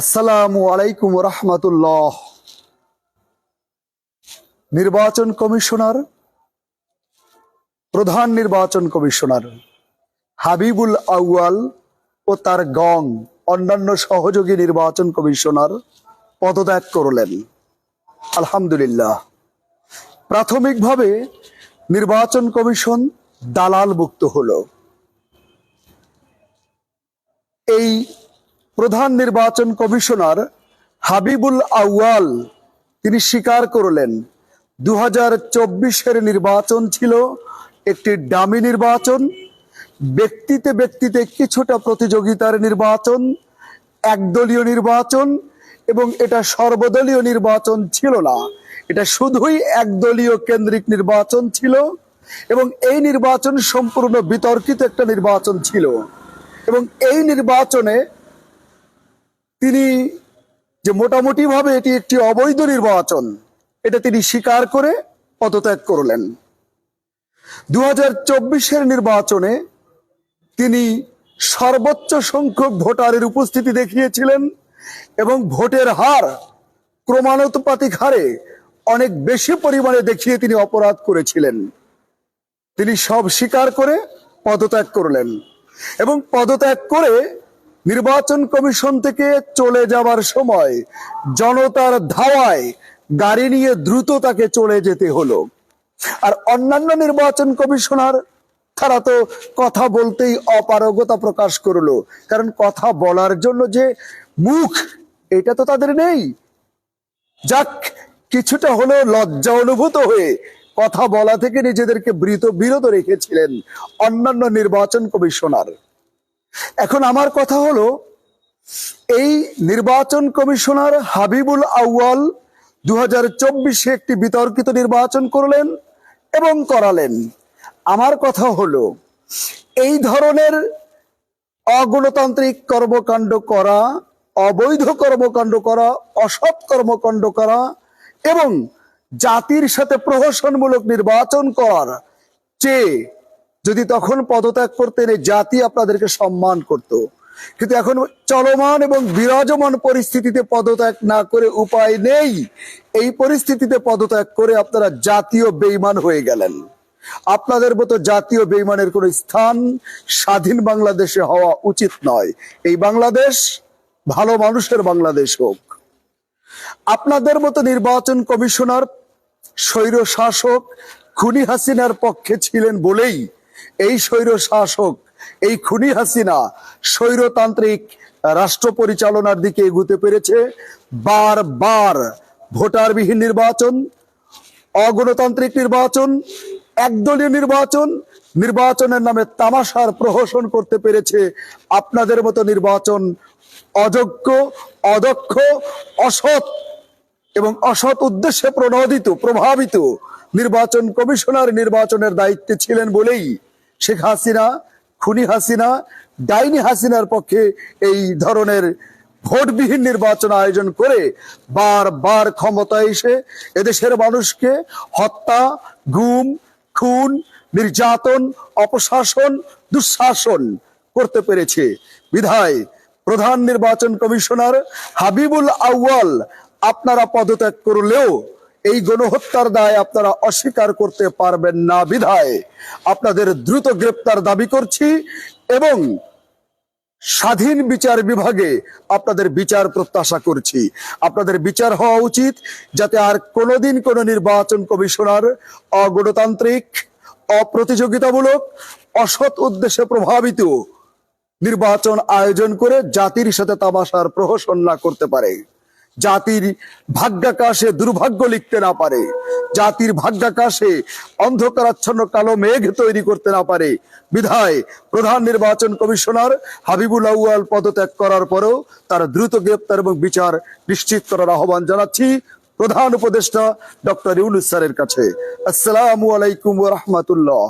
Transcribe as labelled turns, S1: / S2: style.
S1: আসসালামু আলাইকুম রহমতুল্লাহ। নির্বাচন কমিশনার, প্রধান নির্বাচন কমিশনার হাবিবুল আউয়াল ও তার গং অন্যান্য সহযোগী নির্বাচন কমিশনার পদত্যাগ করলেন। আলহামদুলিল্লাহ। প্রাথমিকভাবে নির্বাচন কমিশন দালাল মুক্ত হলো। এই প্রধান নির্বাচন কমিশনার হাবিবুল আউয়াল, তিনি স্বীকার করলেন দু হাজার নির্বাচন ছিল একটি ডামি নির্বাচন, ব্যক্তিতে ব্যক্তিতে কিছুটা প্রতিযোগিতার নির্বাচন, একদলীয় নির্বাচন, এবং এটা সর্বদলীয় নির্বাচন ছিল না। এটা শুধুই একদলীয় কেন্দ্রিক নির্বাচন ছিল, এবং এই নির্বাচন সম্পূর্ণ বিতর্কিত একটা নির্বাচন ছিল। এবং এই নির্বাচনে তিনি যে মোটামুটি ভাবে এটি একটি অবৈধ নির্বাচন, এটা তিনি স্বীকার করে পদত্যাগ করলেন। দু হাজার নির্বাচনে তিনি সর্বোচ্চ সংখ্যক ভোটারের উপস্থিতি দেখিয়েছিলেন এবং ভোটের হার ক্রমানুপাতিক হারে অনেক বেশি পরিমাণে দেখিয়ে তিনি অপরাধ করেছিলেন। তিনি সব স্বীকার করে পদত্যাগ করলেন এবং পদত্যাগ করে নির্বাচন কমিশন থেকে চলে যাবার সময় জনতার ধাওয়ায় গাড়ি নিয়ে দ্রুত তাকে চলে যেতে হলো। আর অন্যান্য নির্বাচন কমিশনার, তারা তো কথা বলতেই অপারগতা প্রকাশ করল। কারণ কথা বলার জন্য যে মুখ, এটা তো তাদের নেই। যাক, কিছুটা হলেও লজ্জা অনুভূত হয়ে কথা বলা থেকে নিজেদেরকে বিরত রেখেছিলেন অন্যান্য নির্বাচন কমিশনার। এখন আমার কথা হলো, এই নির্বাচন কমিশনার হাবিবুল আউয়াল দু হাজার চব্বিশে একটি বিতর্কিত নির্বাচন করলেন এবং করালেন। আমার কথা হলো, এই ধরনের অগণতান্ত্রিক কর্মকাণ্ড করা, অবৈধ কর্মকাণ্ড করা, অসৎ কর্মকাণ্ড করা এবং জাতির সাথে প্রহসনমূলক নির্বাচন করার চেয়ে যদি তখন পদত্যাগ করতেন, এই জাতি আপনাদেরকে সম্মান করত। কিন্তু এখন চলমান এবং বিরাজমান পরিস্থিতিতে পদত্যাগ না করে উপায় নেই। এই পরিস্থিতিতে পদত্যাগ করে আপনারা জাতীয় বেইমান হয়ে গেলেন। আপনাদের মতো জাতীয় বেইমানের কোনো স্থান স্বাধীন বাংলাদেশে হওয়া উচিত নয়। এই বাংলাদেশ ভালো মানুষের বাংলাদেশ হোক। আপনাদের মতো নির্বাচন কমিশনার স্বৈর শাসক খুনি হাসিনার পক্ষে ছিলেন বলেই এই স্বৈর শাসক, এই খুনি হাসিনা স্বৈরতান্ত্রিক রাষ্ট্র পরিচালনার দিকে এগুতে পেরেছে। বারবার ভোটারবিহীন নির্বাচন, অগণতান্ত্রিক নির্বাচন, একদলীয় নির্বাচন, নির্বাচনের নামে তামাশার প্রহসন করতে পেরেছে আপনাদের মতো নির্বাচন অযোগ্য, অদক্ষ, অসৎ এবং অসৎ উদ্দেশ্যে প্রণোদিত, প্রভাবিত নির্বাচন কমিশনার নির্বাচনের দায়িত্বে ছিলেন বলেই শেখ হাসিনা, খুনি হাসিনা, ডাইনি হাসিনার পক্ষে এই ধরনের ভোটবিহীন নির্বাচন আয়োজন করে বারবার ক্ষমতা এসে এদেশের মানুষকে হত্যা, গুম, খুন, নির্যাতন, অপশাসন, দুঃশাসন করতে পেরেছে। বিধায় প্রধান নির্বাচন কমিশনার হাবিবুল আউয়াল আপনারা পদত্যাগ করলেও এই গণহত্যার দায় আপনারা অস্বীকার করতে পারবেন না, বিধায়। আপনাদের দ্রুত গ্রেপ্তার দাবি করছি এবং স্বাধীন বিচার বিভাগে আপনাদের বিচার প্রত্যাশা করছি। আপনাদের বিচার হওয়া উচিত যাতে আর কোনোদিন কোনো নির্বাচন কমিশনার অগণতান্ত্রিক, অপ্রতিযোগিতামূলক, অসৎ উদ্দেশ্যে প্রভাবিত নির্বাচন আয়োজন করে জাতির সাথে তামাশার প্রহসন না করতে পারে। জাতির ভাগ্যাকাশে দুর্ভাগ্য লিখতে না পারে। জাতির ভাগ্যাকাশে অন্ধকারাচ্ছন্ন কালো মেঘ তৈরি করতে না পারে। বিধায় প্রধান নির্বাচন কমিশনার হাবিবুল আউয়াল পদত্যাগ করার পরেও তার দ্রুত গ্রেপ্তার এবং বিচার নিশ্চিত করার আহ্বান জানাচ্ছি প্রধান উপদেষ্টা ডক্টর ইউনুস স্যারের কাছে। আসসালামু আলাইকুম রহমতুল্লাহ।